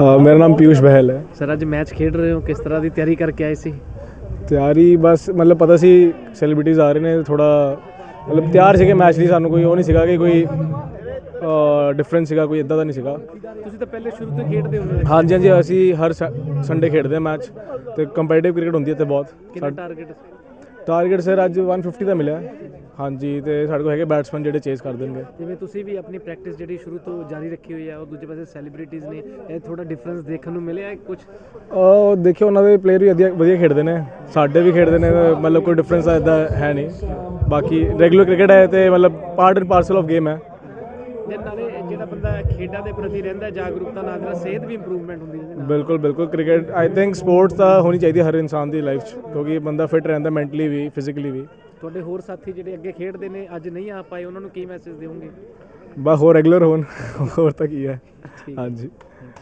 ਮੇਰਾ ਨਾਮ ਪੀਯੂਸ਼ ਬਹਿਲ ਹੈ। ਸਰ ਅੱਜ ਮੈਚ ਖੇਡ ਰਹੇ ਹੋ? ਕਿਸ ਤਰ੍ਹਾਂ ਦੀ ਤਿਆਰੀ ਕਰਕੇ ਆਏ ਸੀ? ਤਿਆਰੀ ਬਸ ਮਤਲਬ ਪਤਾ ਸੀ ਸੈਲੀਬ੍ਰਿਟੀਜ਼ ਆ ਰਹੇ ਨੇ ਥੋੜਾ ਮਤਲਬ ਤਿਆਰ ਸੀਗੇ ਮੈਚ ਲਈ ਸਾਨੂੰ ਕੋਈ ਉਹ ਨਹੀਂ ਸੀਗਾ ਕਿ ਕੋਈ ਡਿਫਰੈਂਸ ਸੀਗਾ ਕੋਈ ਇਦਾਂ ਦਾ ਨਹੀਂ ਸੀਗਾ। ਤੁਸੀਂ ਤਾਂ ਪਹਿਲੇ ਸ਼ੁਰੂ ਤੋਂ ਖੇਡਦੇ ਹੋ। ਹਾਂਜੀ ਹਾਂਜੀ ਅਸੀਂ ਹਰ ਸੰਡੇ ਖੇਡਦੇ ਹਾਂ ਮੈਚ ਤੇ ਕੰਪੀਟੀਟਿਵ ਕ੍ਰਿਕਟ ਹੁੰਦੀ ਹੈ ਤੇ ਬਹੁਤ। ਕਿੰਨਾ ਟਾਰਗੇਟ ਟਾਰਗੇਟ ਸਰ ਅੱਜ 150 ਦਾ ਮਿਲਿਆ। ਹਾਂਜੀ ਤੇ ਸਾਡੇ ਕੋਲ ਹੈਗੇ ਬੈਟਸਮੈਨ ਜਿਹੜੇ ਚੇਸ ਕਰ ਦੇਣਗੇ। ਜਿਵੇਂ ਤੁਸੀਂ ਵੀ ਆਪਣੀ ਪ੍ਰੈਕਟਿਸ ਜਿਹੜੀ ਸ਼ੁਰੂ ਤੋਂ ਜਾਰੀ ਰੱਖੀ ਹੋਈ ਹੈ ਉਹ ਦੂਜੇ ਪਾਸੇ ਸੈਲੀਬ੍ਰਿਟੀਜ਼ ਨੇ ਇਹ ਥੋੜਾ ਡਿਫਰੈਂਸ ਦੇਖਣ ਨੂੰ ਮਿਲਿਆ ਕੁਝ ਉਹ ਦੇਖਿਓ ਉਹਨਾਂ ਦੇ ਪਲੇਅਰ ਵੀ ਵਧੀਆ ਵਧੀਆ ਖੇਡਦੇ ਨੇ। ਸਾਡੇ ਵੀ ਖੇਡਦੇ ਨੇ ਮਤਲਬ ਕੋਈ ਡਿਫਰੈਂਸ ਇਦਾਂ ਹੈ ਨਹੀਂ। ਬਾਕੀ ਰੈਗੂਲਰ ਕ੍ਰਿਕਟ ਹੈ ਤੇ ਮਤਲਬ part and parcel of game ਹੈ। ਨਾਲੇ ਜਿਹੜਾ ਬੰਦਾ ਖੇਡਾਂ ਦੇ ਪ੍ਰਤੀ ਰਹਿੰਦਾ ਜਾਗਰੂਕਤਾ ਨਾਲ ਜਿਹੜਾ ਸਿਹਤ ਵੀ ਇੰਪਰੂਵਮੈਂਟ ਹੁੰਦੀ ਹੈ ਨਾਲ। ਬਿਲਕੁਲ ਬਿਲਕੁਲ। ਕ੍ਰਿਕਟ ਆਈ ਥਿੰਕ ਸਪੋਰਟਸ ਤਾਂ ਹੋਣੀ ਚਾਹੀਦੀ ਹੈ ਹਰ ਇਨਸਾਨ ਦੀ ਲਾਈਫ 'ਚ ਕਿਉਂਕਿ ਬੰਦਾ ਫਿਟ ਰਹਿੰਦਾ ਮੈਂਟਲੀ ਵੀ ਫਿਜ਼ੀਕਲੀ ਵੀ। ਤੁਹਾਡੇ ਹੋਰ ਸਾਥੀ ਜਿਹੜੇ ਅੱਗੇ ਖੇਡਦੇ ਨੇ ਅੱਜ ਨਹੀਂ ਆ ਪਾਏ ਉਹਨਾਂ ਨੂੰ ਕੀ ਮੈਸੇਜ ਦਿਓਗੇ ਬਸ ਹੋਰ ਰੈਗੂਲਰ ਹੋਣ ਹੋਰ ਤਾਂ ਕੀ ਹੈ। ਹਾਂਜੀ।